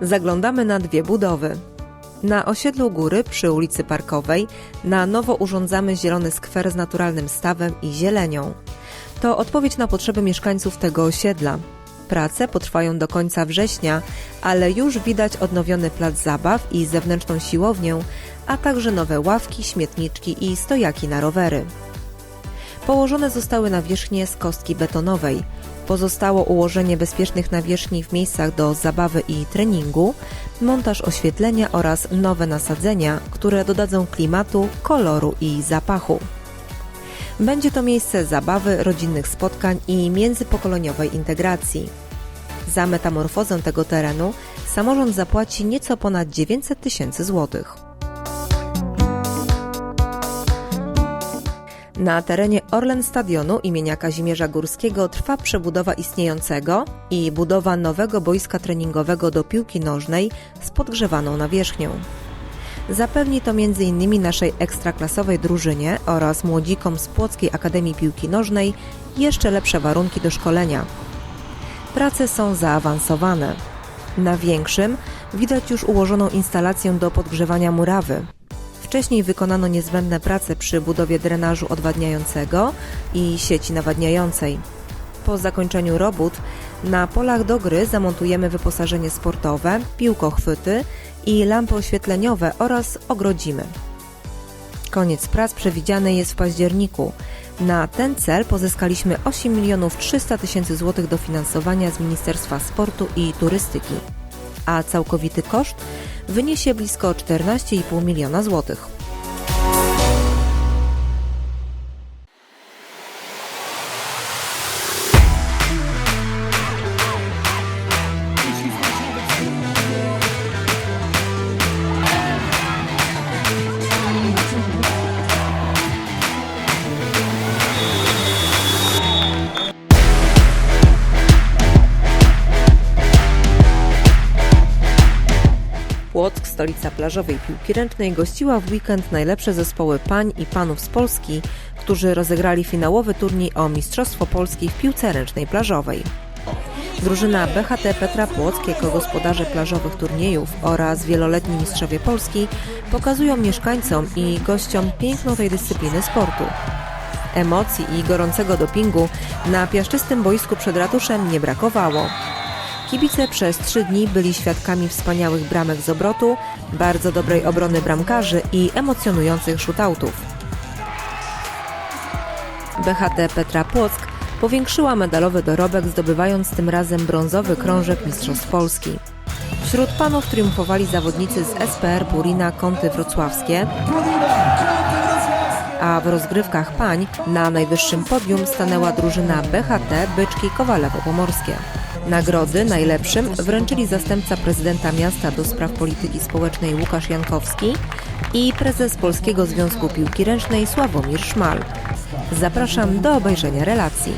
Zaglądamy na dwie budowy. Na osiedlu Góry przy ulicy Parkowej na nowo urządzamy zielony skwer z naturalnym stawem i zielenią. To odpowiedź na potrzeby mieszkańców tego osiedla. Prace potrwają do końca września, ale już widać odnowiony plac zabaw i zewnętrzną siłownię, a także nowe ławki, śmietniczki i stojaki na rowery. Położone zostały nawierzchnie z kostki betonowej. Pozostało ułożenie bezpiecznych nawierzchni w miejscach do zabawy i treningu, montaż oświetlenia oraz nowe nasadzenia, które dodadzą klimatu, koloru i zapachu. Będzie to miejsce zabawy, rodzinnych spotkań i międzypokoleniowej integracji. Za metamorfozę tego terenu samorząd zapłaci nieco ponad 900 tysięcy złotych. Na terenie Orlen Stadionu imienia Kazimierza Górskiego trwa przebudowa istniejącego i budowa nowego boiska treningowego do piłki nożnej z podgrzewaną nawierzchnią. Zapewni to m.in. naszej ekstraklasowej drużynie oraz młodzikom z Płockiej Akademii Piłki Nożnej jeszcze lepsze warunki do szkolenia. Prace są zaawansowane. Na większym widać już ułożoną instalację do podgrzewania murawy. Wcześniej wykonano niezbędne prace przy budowie drenażu odwadniającego i sieci nawadniającej. Po zakończeniu robót na polach do gry zamontujemy wyposażenie sportowe, piłkochwyty i lampy oświetleniowe oraz ogrodzimy. Koniec prac przewidziany jest w październiku. Na ten cel pozyskaliśmy 8 milionów 300 tysięcy złotych dofinansowania z Ministerstwa Sportu i Turystyki, a całkowity koszt wyniesie blisko 14,5 miliona złotych. Płock, stolica plażowej piłki ręcznej, gościła w weekend najlepsze zespoły pań i panów z Polski, którzy rozegrali finałowy turniej o Mistrzostwo Polski w piłce ręcznej plażowej. Drużyna BHT Petra Płock jako gospodarze plażowych turniejów oraz wieloletni mistrzowie Polski pokazują mieszkańcom i gościom piękno tej dyscypliny sportu. Emocji i gorącego dopingu na piaszczystym boisku przed ratuszem nie brakowało. Kibice przez trzy dni byli świadkami wspaniałych bramek z obrotu, bardzo dobrej obrony bramkarzy i emocjonujących shootoutów. BHT Petra Płock powiększyła medalowy dorobek, zdobywając tym razem brązowy krążek Mistrzostw Polski. Wśród panów triumfowali zawodnicy z SPR Burina Kąty Wrocławskie, a w rozgrywkach pań na najwyższym podium stanęła drużyna BHT Byczki Kowalewo-Pomorskie. Nagrody najlepszym wręczyli zastępca prezydenta miasta do spraw polityki społecznej Łukasz Jankowski i prezes Polskiego Związku Piłki Ręcznej Sławomir Szmal. Zapraszam do obejrzenia relacji.